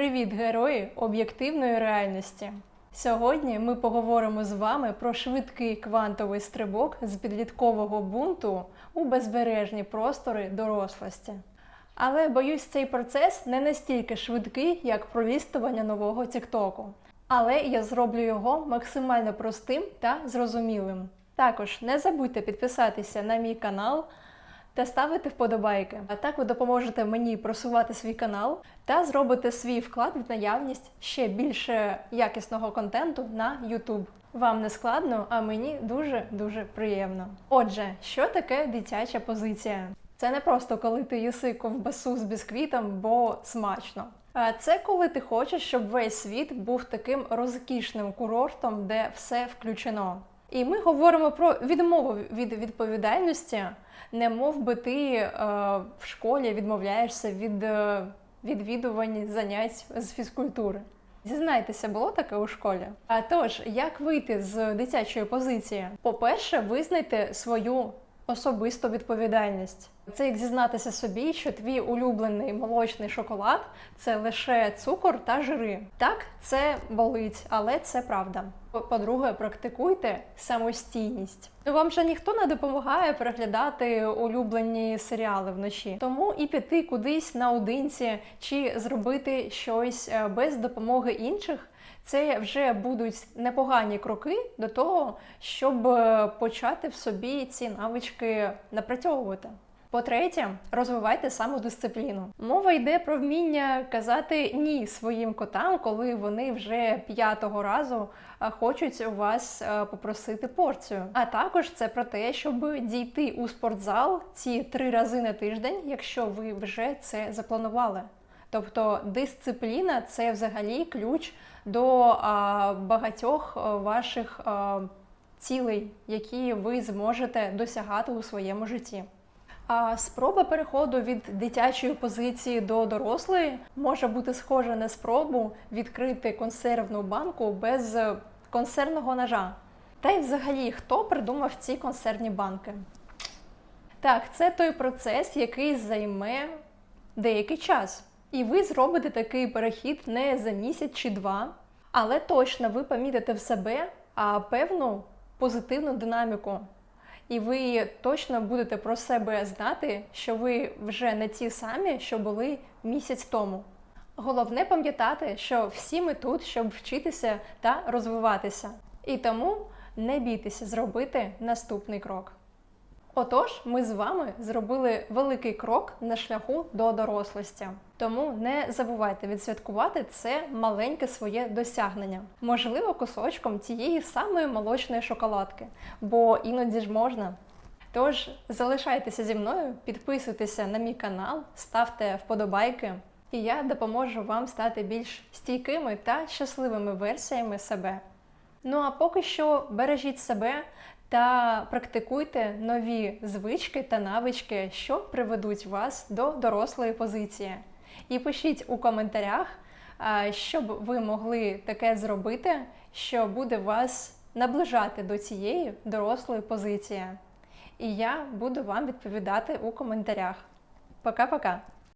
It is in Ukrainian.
Привіт, герої об'єктивної реальності! Сьогодні ми поговоримо з вами про швидкий квантовий стрибок з підліткового бунту у безбережні простори дорослості. Але боюсь, цей процес не настільки швидкий, як пролістування нового Тіктоку. Але я зроблю його максимально простим та зрозумілим. Також не забудьте підписатися на мій канал та ставити вподобайки. А так ви допоможете мені просувати свій канал та зробите свій вклад в наявність ще більше якісного контенту на YouTube. Вам не складно, а мені дуже дуже приємно. Отже, що таке дитяча позиція? Це не просто коли ти їси ковбасу з бісквітом, бо смачно. А це коли ти хочеш, щоб весь світ був таким розкішним курортом, де все включено. І ми говоримо про відмову від відповідальності, не мов би ти е, в школі відмовляєшся від е, відвідувань занять з фізкультури. Зізнайтеся, було таке у школі. А тож, як вийти з дитячої позиції? По-перше, визнайте свою особисту відповідальність. Це як зізнатися собі, що твій улюблений молочний шоколад це лише цукор та жири. Так, це болить, але це правда. По-друге, практикуйте самостійність. Ну, Вам же ніхто не допомагає переглядати улюблені серіали вночі, тому і піти кудись наодинці чи зробити щось е, без допомоги інших. Це вже будуть непогані кроки до того, щоб е, почати в собі ці навички напрацьовувати. По-третє, розвивайте самодисципліну. Мова йде про вміння казати ні своїм котам, коли вони вже п'ятого разу хочуть у вас попросити порцію. А також це про те, щоб дійти у спортзал ці три рази на тиждень, якщо ви вже це запланували. Тобто дисципліна це взагалі ключ до а, багатьох ваших а, цілей, які ви зможете досягати у своєму житті. А спроба переходу від дитячої позиції до дорослої може бути схожа на спробу відкрити консервну банку без консервного ножа. Та й взагалі, хто придумав ці консервні банки? Так, це той процес, який займе деякий час. І ви зробите такий перехід не за місяць чи два, але точно ви помітите в себе а, певну позитивну динаміку. І ви точно будете про себе знати, що ви вже не ті самі, що були місяць тому. Головне пам'ятати, що всі ми тут, щоб вчитися та розвиватися. І тому не бійтеся зробити наступний крок. Отож, ми з вами зробили великий крок на шляху до дорослості. Тому не забувайте відсвяткувати це маленьке своє досягнення, можливо, кусочком тієї самої молочної шоколадки, бо іноді ж можна. Тож залишайтеся зі мною, підписуйтеся на мій канал, ставте вподобайки, і я допоможу вам стати більш стійкими та щасливими версіями себе. Ну а поки що бережіть себе та практикуйте нові звички та навички, що приведуть вас до дорослої позиції. І пишіть у коментарях, щоб ви могли таке зробити, що буде вас наближати до цієї дорослої позиції. І я буду вам відповідати у коментарях. Пока-пока!